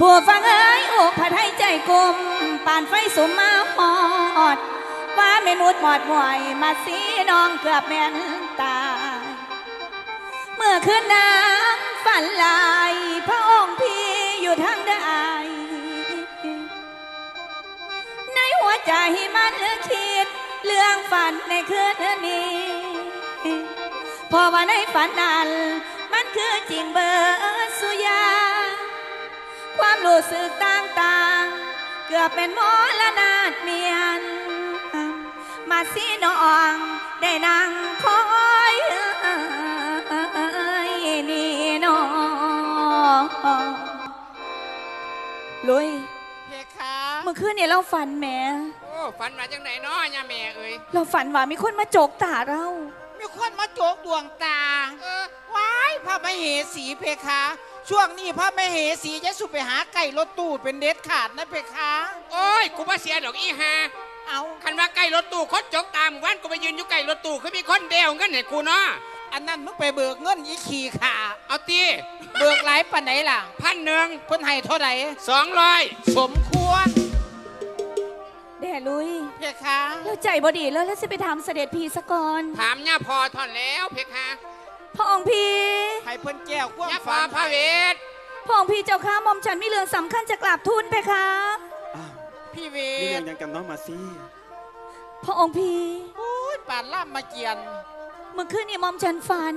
ผู้ฟังเอ้ยอกผัดให้ใจกลมปานไฟสุมมาหอด ว่าเมนุษย์หมอดหมวยมาสีน้องเกือบแม่นตายเมื่อคืนน้ำฝันลายพระองค์พี่อยู่ทางใดในหัวใจมันคิด เรื่องฝันในคืนนี้เพอว่าในฝันนั้นมันคือจริงเบอร์ รู้สึกต่างๆ เกือบเป็นหมอละนาดเมียน มาสีน้องได้นั่งคอยนี่น้องลุยเพคะเมื่อคืนเนี่ยเราฝันแหมโอ้ฝันมาจังไหนเนาะย่าแม่เอ้ยเราฝันว่ามีคนมาโจกตาเรา มีคนมาโจกดวงตาเออว้ายพระมเหสีเพคะ ช่วงนี้พระมเหสีจะสุไปหาไก่รถตู้เป็นเด็ดขาดนะเพคะโอ้ยกูบ่เสียดอกอีฮาเอาคันว่าใกล้รถตู้คนจกตามวันกูไปยืนอยู่ใกล้รถตู้คือมีคนเดียวเงินให้กูเนาะอันนั้นมึงไปเบิกเงินอีขี่ขาเอาตีเบิกหลายปันไหนล่ะพันหนึ่งเพิ่นให้เท่าไหร่สองร้อยสมควรแด่ลุยเพคะเราใจบดีแล้วแล้วจะไปถามเสด็จพีสะก่อนถามย่าพอทอนแล้วเพคะ พระองค์พี่ให้เพิ่นแก้วความย่าพอฝันพระเวท พระองค์พี่เจ้าข้าหมอมฉันมีเรื่องสำคัญจะกราบทูลเพคะ อ้าวพี่เวนี่เรื่อทงยังกันน้องมาซี่พระองค์พี่โอ้ยป่านล่ามมาเกียน เมื่อคืนนี่หมอมฉันฝัน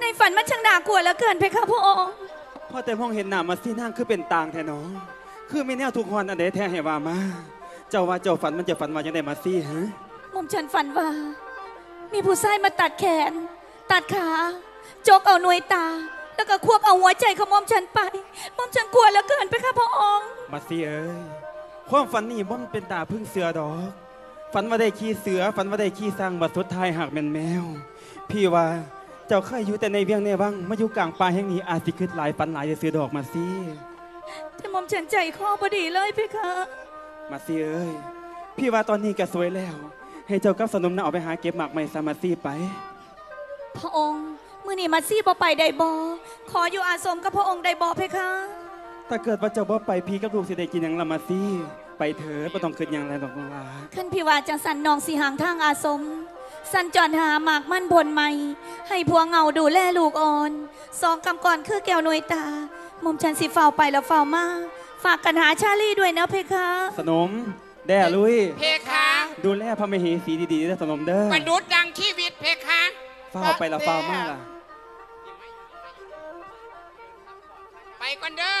ในฝันมันช่างน่ากลัวเหลือเกินเพคะพระองค์ พ่อแต่ห้องเห็นหน้ามาซี่นั่งคือเป็นต่างแท้น้อง คือไม่แน่ทุกคนอันใดแท้ให้ว่ามา เจ้าว่าเจ้าฝันมันจะฝันว่ายังไงมาซี่ฮะ หมอมฉันฝันว่า มีผู้ชายมาตัดแขน ตัดขาจกเอาหน่วยตา แล้วก็ควบเอาหัวใจของหมอมฉันไปหมอมฉันกลัวเหลือเกินเพคะพระองค์มาซี่เอ้ยความฝันนี่บ่มันเป็นตาพึ่งเสือดอก ฝันว่าได้ขี่เสือ ฝันว่าได้ขี่สร้างบัดสุดท้ายหักแม่นแมว พี่ว่าเจ้าเคยอยู่แต่ในเวียงในวังมาอยู่กลางป่าแห่งนี้อาจสิคิดหลายฝันหลายจะซื้อดอกมาซี่แต่หมอมฉันใจคอพอดีเลยเพคะมาซี่เอ้ยพี่ว่าตอนนี้ก็สวยแล้ว ให้เจ้ากับสนมน่ะเอาไปหาเก็บหมากไม้ซามาซี่ไป พระองค์มือนี่มาซี่บอไปไดบอขออยู่อาสมกับพระองค์ไดบอเพคะ ถ้าเกิดว่าเจ้าบ่ไปพี่กับลูกสิได้กินหยังละมาซี่ไปเถิดบ่ต้องคิดหยังไรดอกน้องหลาขึ้นพิวาจังสันนองสีหางทางอาสม สันจรหาหมากมั่นบนไม่ให้พวงเงาดูแลลูกอ่อน สองกำก่อนคือแก้วหนวยตาหมอมฉันสิเฝ้าไปแล้วเฝ้ามา ฝากกันหาชาลี่ด้วยนะเพคะ สนม แด่ลุย เพคะ ดูแลพระมเหสีดีๆเด้อสนมเด้อมนุษย์ดังชีวิตเพคะเฝ้าไปละเฝ้ามากล่ะไปก่อนเด้อ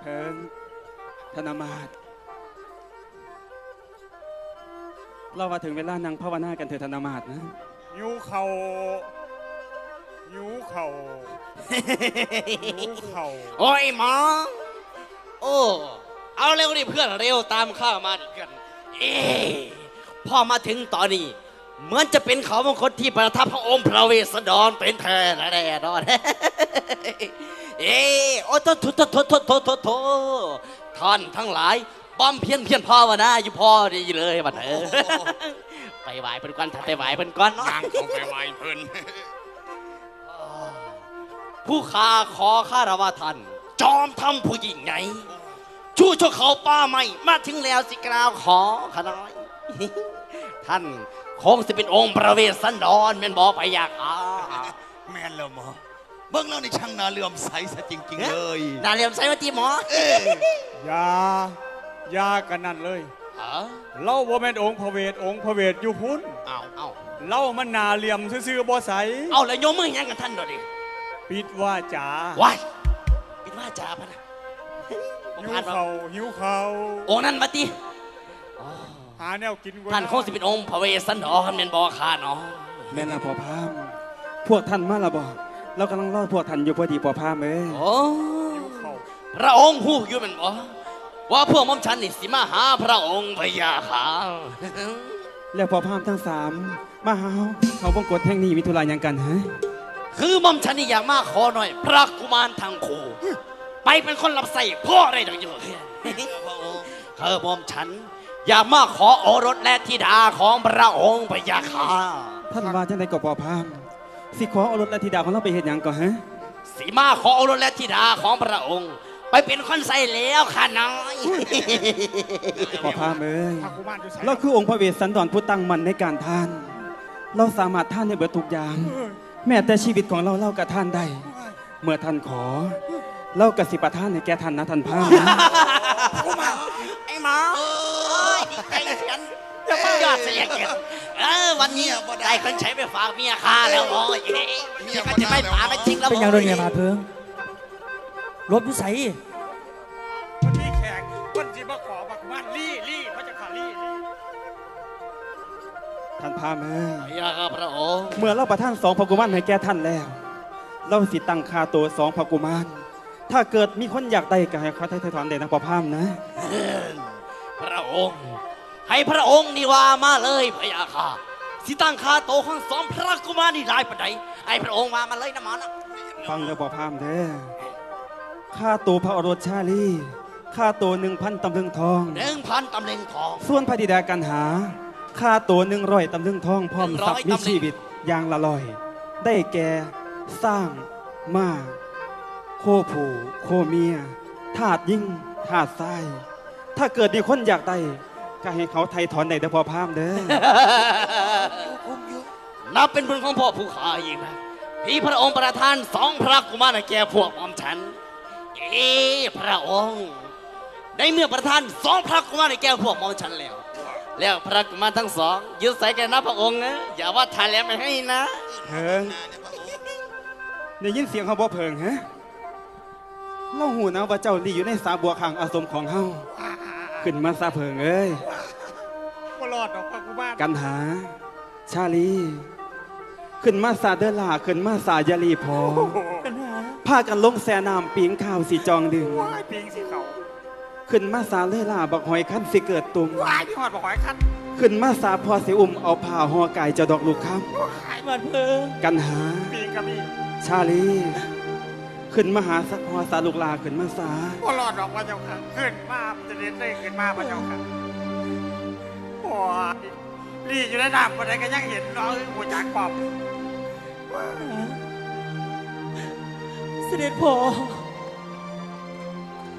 เพิ่นธนมาตเราว่าถึงเวลานั่งภาวนากันเถิดธนมาตนะ ยูเขายูเขายูเขาโอ้ยหมอ โอ้ เอาเร็วดิเพื่อนเร็วตามข้ามาดิกันเอ้ะพอมาถึงตอนนี้ เหมือนจะเป็นเขามงคลที่ประทับพระองค์พระเวสสันดรเป็นแท้แน่นอนเอ้ะโอ้โทษโทษโทษโทษโทษโทษท่านทั้งหลายป้อมเพี้ยนเพี้ยนพ่อวะนะอยู่พ่อดีเลยบัดเออไปไหวเพิ่นก้อนถัดไปไหวเพิ่นก้อนเนาะนางไปไหวเพิ่นผู้ข้าขอข้าราวาท่าน จอมทำผู้หญิงไง ชูชกเขาป้าไม่มาถึงแล้วสิกล่าวขอขน้อย ท่านคงจะเป็นองค์ประเวสสันดรเป็นบอไปอยากอาแม่นแล้วหมอเบิ่งแล้วในช่างนาเลื่อมใสซะจริง ๆ เลยนาเรียมใส่มาตีหมออยาอยากันนั่นเลย เออเล่าว่าแม่นองค์พระเวทองค์พระเวทอยู่พุ่นเอาเอาเล่ามันนาเหลี่ยมซื่อๆบ่ใสเอาแล้วโยมมือยังกันท่านดอดิปิดว่าจ๋าว้ายปิด ว่าจ่าพะนะบ่หิวผ่านเขามาหิวเขาองค์นั้นมาตีหาแนวกินท่านคงจะเป็นองค์พระเวสสันดรเป็นบอข้าเนาะแม่นละพอพาม พวกท่านมาละบ่เรากำลังรอพวกท่านอยู่พอดีพอพามเอ้ยโอ้หิวเขาพระองค์หูอยู่เป็นบ่ว่าพวกมอมฉันนี่สิมาหาพระองค์พยาค่ะ แล้วพอพามทั้งสามมาหาเขาเขาวงกฏแห่งนี้มีธุระหยังกันฮะ คือมอมฉันนี่อยากมาขอหน่อย พระกุมารทางคูไปเป็นคนรับใส่พ่ออะไรต่างอยู่พระองค์เธอมอมฉัน อย่ามาขอโอรสและธิดาของพระองค์พระยาค่ะท่านว่าจังไดก็พอพามสิขอเอารถและธิดาของเราไปเฮ็ดหยังก่อนฮะสีมาขอโอรสและธิดาของพระองค์ ไปเป็นคนใส่แล้วค่ะน้อยพอพามเอ้ยพระกุมารอยู่ไสเราคือองค์พระเวสสันดรผู้ตั้งมั่นในการทาน เราสามารถท่านในเบิดทุกอย่าง แม้แต่ชีวิตของเราเล่ากับท่านได้ เมื่อท่านขอ เล่ากสิประท่านในแก่ท่านนะท่านพามนะไอ้หมาไอ้ฉันยอดเสียเกียรติเออวันนี้ได้คนใช้ไปฝากเมียข้าแล้วโอ้ยเมียข้าจะไม่ป่าไม่จริงแล้วเป็นยังโดนเนี่ยมาเพิ่งรบอยู่ใสวัานพามเอ้ยพระยาค่ะพระองค์เมื่อเราประท่านสองพระกุมารให้แก่ท่านแล้ว เราสิตั้งค่าตัวสองพระกุมาร ถ้าเกิดมีคนอยากได้ก็ให้เขาไถ่ถอนได้นะพอพามนะ พระองค์ ให้พระองค์นี่ว่ามาเลยพระยาค่ะสิตั้งค่าโตวของสองพระกุมารนี่ได้ปะไดให้พระองค์ว่ามาเลยนะหมอนะฟังเด้อพอพามเด้อค่าตัวพระโอรสชาลีค่าตัวหนึ่งพันตำลึงทองหนึ่งพันตำแหน่งทอง ส่วนพระธิดากันหา ค่าตัวหนึ่งร้อยตำลึงทองพร้อมทรัพย์100มีตำลึงชีวิตอย่างละลอย ได้แก่สร้างมาโคผูโคเมียทาดยิ่งทาดทราย ถ้าเกิดมีคนอยากได้ก็ให้เขาไทยถอนได้เด้อพอพามเด้อนับเป็นบุญของพ่อผู้ขาอีกนะพี่พระองค์ประทานสองพระกุมารให้แก่พวกหม่อมฉัน เอ๊ะพระองค์ ได้เมื่อประทานสองพระกุมารให้แก่พวกหม่อมฉันแล้ว แล้วพระกุมารทั้งสองยึดใส่แก่นะพระองค์นะอย่าว่าทานแล้วไม่ให้นะ เพิงได้ยินเสียงเขาบ่เพิงฮะเราหูนะว่าเจ้าลีอยู่ในสาบัวขังอาสมของเฮาขึ้นมาซาเพิงเอ้ยบ่รอดดอกพระกุมารกันหา ชาลี ขึ้นมาซาเดอลาขึ้นมาสายาลีพอกันหาพากันลงแสน้ำปิงข้าวสีจองดึง ว้ายปิงสีเขา ขึ้นมาสาเลอลาบักหอยขั้นสิเกิดตุงว้ายพี่หอดบอกขอให้คันขึ้นมาสาพอสิอุ่มเอาผ้าห่อไก่เจ้าดอกลูกค้มาเพิ่งำกันหาปิงกับพี่ชาลี ขึ้นมาหาสักพอสาลูกลาขึ้นมาสาบ่รอดดอกพระเจ้าค่ะขึ้นมามันจะเด็ดได้ขึ้นมาพระเจ้าค่ะโอ้ยลี่อยู่ในน้ำคนใดก็ยังเห็นน้องหัวจักปอบเสด็จพ่อ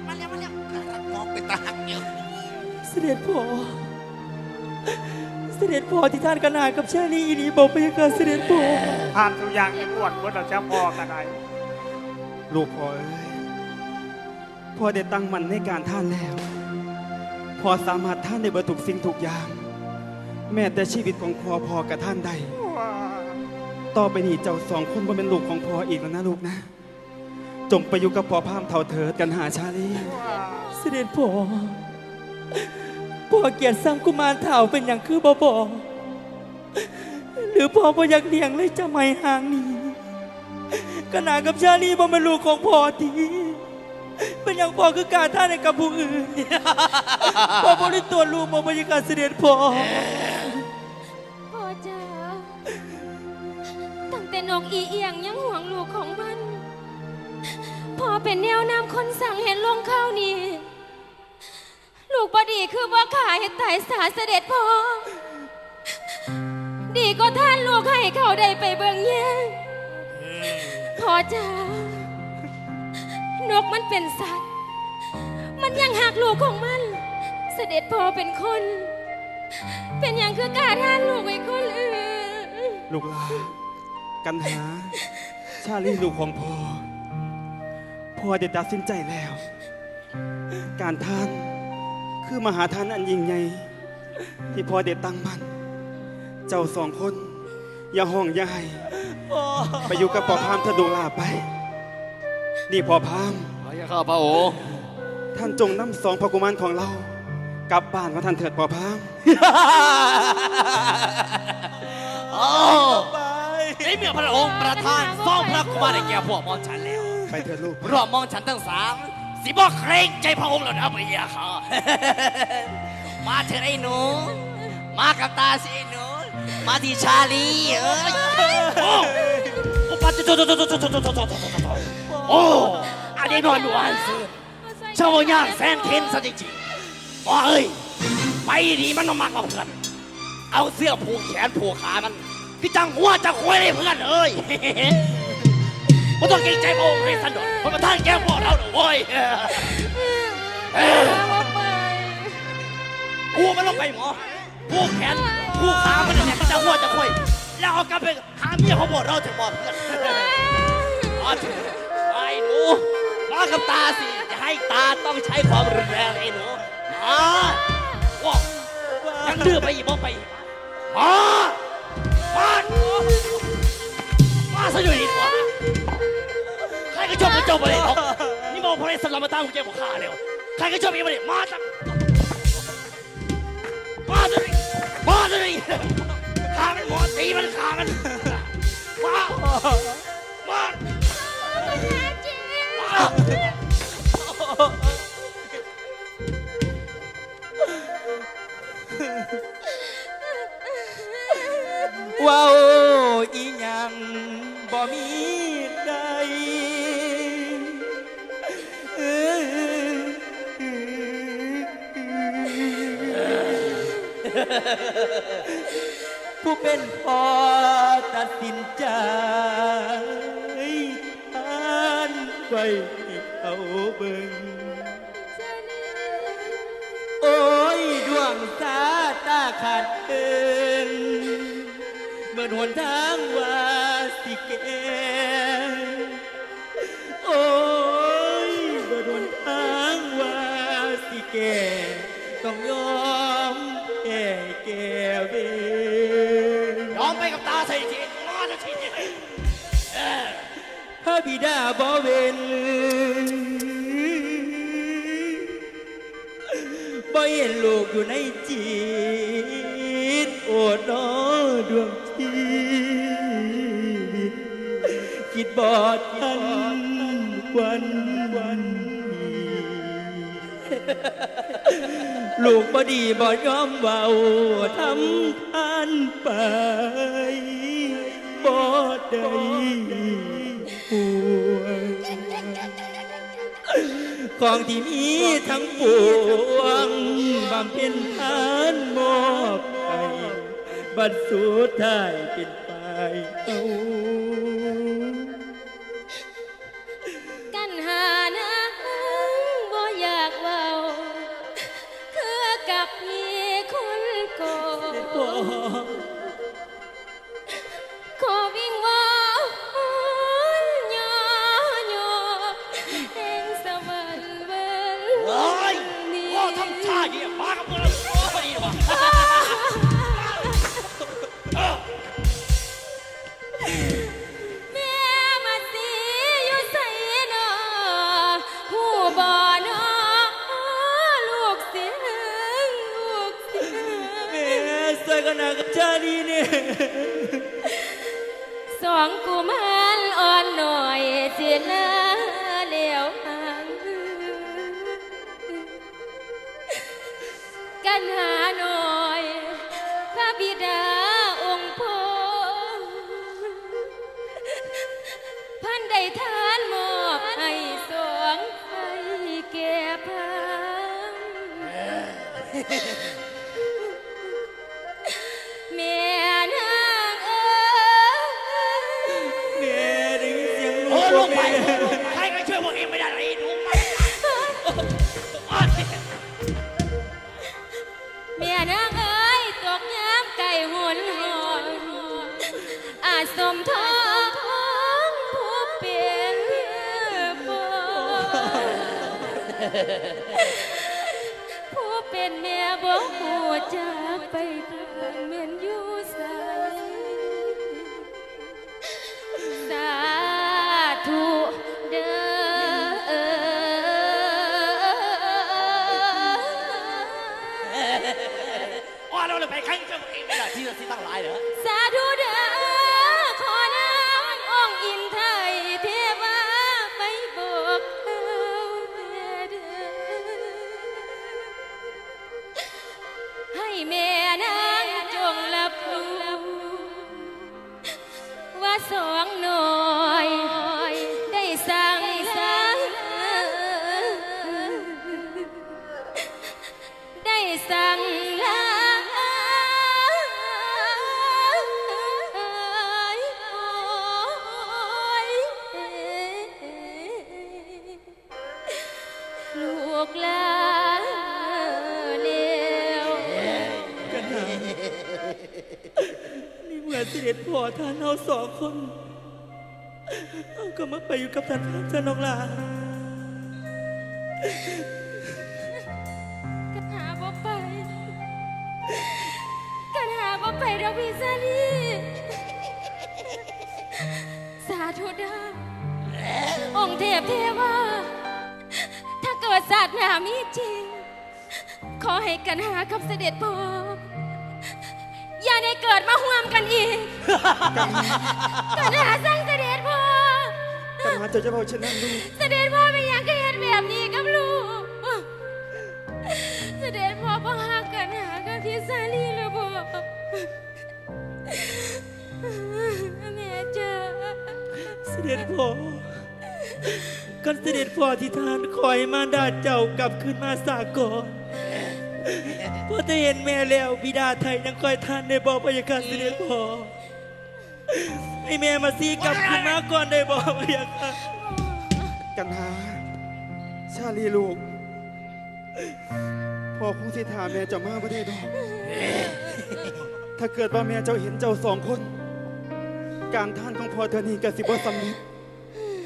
มาแล้วมาแล้วมอง เป็นตาหักเดียวเสด็จพ่อ เสด็จพ่อที่ท่านกันหากับชาลีอีนี่บอกไปยังการเสด็จพ่อผ่านทุกอย่างในปวดเมื่อเราจะพอกันได้ลูกพ่อเอ้ยพ่อได้ตั้งมันในการท่านแล้วพ่อสามารถท่านในเบดทุกสิ่งทุกอย่าง แม้แต่ชีวิตของพ่อพ่อกับท่านได้ต่อไปนี้เจ้าสองคนบ่เป็นลูกของพ่ออีกแล้วนะลูกนะ จงไปอยู่กับพ่อพามเท่าเถิดกันหาชาลี เสด็จพ่อพ่อเกียรติสร้างกุมารเถ่าเป็นอย่างคือบ่บอกหรือพ่อบ่อยากเลี้ยงเลยจะไม่ห่างนี้กันหากับชาลีบ่เป็นลูกของพ่อทีเป็นอย่างพ่อคือการท่านในกับผู้อื่นพ่อบ่ได้ตัวลูกบ่บรรยากาศเสด็จพ่อพ่อจ๋าตั้งแต่นกอีเอียงยังห่วงลูกของมันพ่อเป็นแนวนำคนสั่งเห็นลงข้าวนี้ ลูกบดีคือว่าขายตายสาเสด็จพ่อ ดีก็ท่านลูกให้เขาได้ไปเบิ่งแย่งพ่อจ๋านกมันเป็นสัตว์ มันยังหักลูกของมัน เสด็จพ่อเป็นคน เป็นอย่างคือกล้าท่านลูกไว้คนอื่นลูกหลากันหา ชาลีลูกของพ่อ พ่อได้ตัดสินใจแล้ว การทาน คือมหาทานอันยิ่งใหญ่ที่พ่อได้ตั้งมัน เจ้าสองคน อย่าห้องอย่าให้ไปอยู่กับพ่อพามเถอะดูลาไป นี่พ่อพามพระยาข้าพระองค์ท่านจงนำสองพระกุมารของเรา กลับบ้านมาท่านเถิดพ่อพามโอ้ในเมื่อพระองค์ประทานสองพระกุมารให้แก่พวกหมอมฉันแล้ว ไปเถิดลูกรวมมองฉันทั้งสาม สิบอกเกรงใจพระองค์แล้วนะพระยาค่ะ มาเถิดไอ้หนู มากับตาสิไอ้หนู มาที่ชาลีเอ้ยโอ้โอ้ปัจจุบันโอ้อันนี้นอนอยู่อันสิเจ้าอย่างแสนเข็นซะจริงๆว่าเอ้ยไปดีมันต้องมากกว่าเพื่อน เอาเสื้อผูกแขนผูกขามันพี่จังหัวจะควยเลยเพื่อนเอ้ย ไม่ต้องเกรงใจพระองค์เลยสันดอนพราะประธานแกพวกเราเด้อโว้ยกูมันต้องไปหมอผูกแขนผูกขามันเนี่ยพี่จังหัวจะควยแล้วเอากลับไปหาเมียเของพวกเราถึงหมอเพื่อนมาเถอไอ้หนูมากับตาสิจะให้ตาต้องใช้ความรุนแรงไอ้หนูมาว้ายังดื้อไปอีกบ่ไปอีกมามามาซะอยู่ดีกว่า ใครก็ชอบก็จบไปเลยหรอกนี่มองพระเรศลามาตั้งหัวใจของข้าแล้วใครก็ชอบอีกไปเลยมาจังมาซะดิมาซะดิขามันหมอตีมันขามันว้าว ขาดเอินเมื่อหนทางว่าสิเกโอ้ยเมื่อหนทางว่าสิเกต้องยอมแก่แก่เวรยอมไปกับตาใส่ทีมาจะทีพระบิดาบ่เวนบ่เห็นลูกอยู่ใน ดวงชีวิตคิดบอดทันวันวันนี้ลูกบ่ดีบ่ยอมเบาทำทานไปบ่ได้ห่วงของที่มีทั้งปวงบำเพ็ญทานมอบ บัดสุดท้ายเป็นไปเอากันหานะบ่อยากเว้าคือกับพี่คนโกพอข สวยกันนะกับชาลีนี่สองกุมารอ่อนหน่อยเสียหน้าเลียวหางกันหาหน่อย พระบิดาองค์พ่อพันได้ทานมอบให้สองให้แก่พัง ลูกไปใครก็ช่วยพวกเองไม่ได้หรอกไอ้หนูมาอ้าวแม่นางเอ้ยตกยามไก่หุนหอนอาจสมทองผู้เป็นพ่อผู้เป็นแม่บ่หูจากไป ไปใครก็ช่วยพวกเองไม่ได้ที่ที่ตั้งหลายเหรอ สาธุเท่านเอาสองคนเอาก็มาไปอยู่กับท่านท่านจะน้องลากันหาบ่ไปกันหาบ่ไปดอกพี่ซาลีสาธุด้องค์เทพเทวาถ้าเกิดศาสตร์หนามีจริง ขอให้กันหากับเสด็จพ่อ ได้เกิดมาห่วมกันอีกกันหาสร้างเสด็จพ่อ กันหาเจ้าจะเบาเช่นนั้นลูกเสด็จพ่อเป็นอย่างก็เห็นแบบนี้กับลูก เสด็จพ่อพ่อหากันหากับที่ซาลีแล้วพ่อแม่จ้าเสด็จพ่อกันเสด็จพ่อที่ท่านคอยมารดาเจ้ากลับขึ้นมาสากล พอจะเห็นแม่แล้วบิดาไทยยังคอยท่านได้บอกพยาการเสด็จพ่อให้แม่มาซีกลับขึ้นมาก่อนได้บอกพยาการกันหาชาลีลูกพ่อคงสิถามแม่เจ้ามาบ่ได้ดอกถ้าเกิดว่าแม่เจ้าเห็นเจ้าสองคน การท่านของพ่อเธอนี่กสิบ่สำเร็จ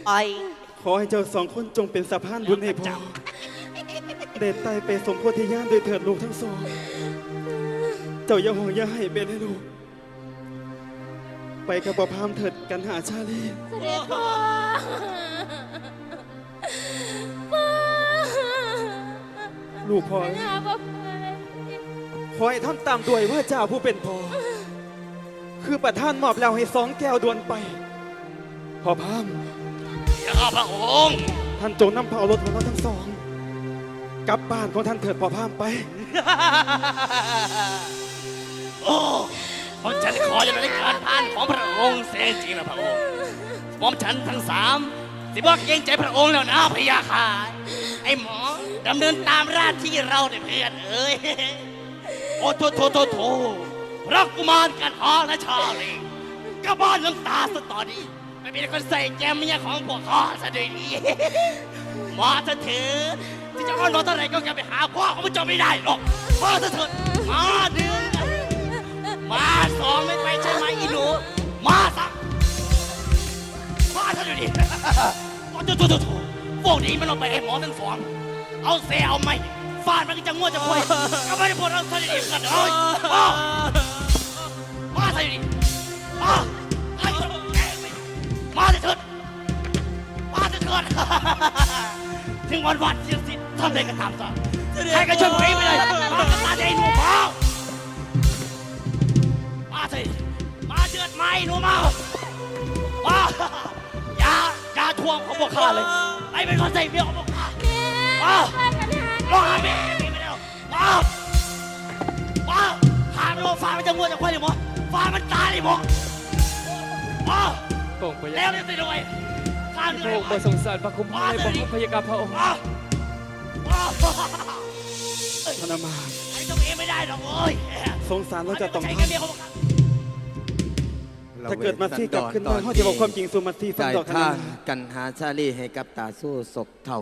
ไอขอให้เจ้าสองคนจงเป็นสะพานบุญให้พ่อ เด็ดไตไปสมโพธิญาณโดยเถิดลูกทั้งสอง เจ้าอย่าห่วงอย่าให้เป็นให้ลูก ไปกับบ่พามเถิดกันหาชาลี เสด็จพ่อพ่อลูกพ่อหาบ่ไปขอให้ท่านตามด้วยว่าเจ้าผู้เป็นพ่อ คือประท่านมอบแล้วให้สองแก้วดวนไปพ่อพามอย่าข้าพระองค์ ท่านจงนำเผารถของเราทั้งสอง กลับบ้านของท่านเถิดพ่อพามไป โอ้ผมฉันขออยู่ในการผ่านของพระองค์เสียจริงนะพระองค์ผมฉันทั้งสามสิบอกเกรงใจพระองค์แล้วนะพยาค่ะ ไอ้หมอดำเนินตามราชที่เราได้เพื่อนเอ้ย โอ้โถโถโถโถพระกุมารกันหอและชาลีก็บ้านน้ำตาสตอนี้ไม่มีคนใส่แจมเมียของพวกข้อซะด้วยดีมาเถอะถิดที่ จะอ้อนวอนเท่าไหร่ก็แกไปหาพ่อของพระเจ้าไม่ได้หรอกมาเถอเถิดมาเดือนมาสองไม่ไปใช่ไหมอีหนูมาสักมาเถอเดี๋ยวนี้โอ้โถโถโถพวกนี้มันเอาไปให้หมอทั้งสองเอาเซเอาไหมฟาดมันก็จะง่วงจะป่วยก็ไม่ได้ผลเอาเท่านี้กันเลยมามาเถอะเดี๋ยวนี้มาให้มาเถิดมาเถิดถึงวันวันที่สิ ทำอะไรก็ทำซะใครก็ช่วยผมเองไม่ได้มาก็ตาใจหนูเมามาสิมาเดือดไหมหนูเมามาอย่าอย่าทวงของพวกข้าเลยไอ้เป็นคนใส่เบี้ยของพวกข้าแม่มาพากันหาลองหาแม่ไม่ได้หรอกมามาหาไม่รู้ฟ้ามันจะง่วงจะควายหรือมั้ฟ้ามันตายหรือมั้มาพระองค์พระแล้ยาวเนี่ยสิด้วยข้าเหพนื่ระอยองค์ประสงสารพระคุ้มภัยบอกพระยากาพระองค์ มามาธนมาไอ้ตัวเองไม่ได้หรอกเว้ยสงสารเราจะต้องใช้ทกันเดียวเขาบอกำถ้าเกิดมาซี่กลับขึ้นมาเขาจะบอกความจริงสู่มาซี่ฟังจ่ายดอกธนท่ามากันหาชาลีให้กับตาสู้ศกเท่า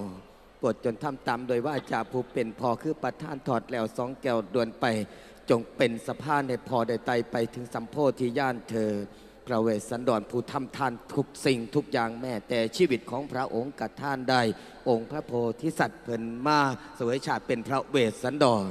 โปรดจนทำตามโดยว่าจ่าผู้เป็นพอคือประท่านถอดแล้วสองแก้วดวนไป จงเป็นสะพานให้พอได้ไตไปถึงสัมโพธิย่านเธอ พระเวสสันดรผู้ทำทานทุกสิ่งทุกอย่างแม่แต่ชีวิตของพระองค์กับท่านใด องค์พระโพธิสัตว์เพิ่นมาสวยชาติเป็นพระเวสสันดร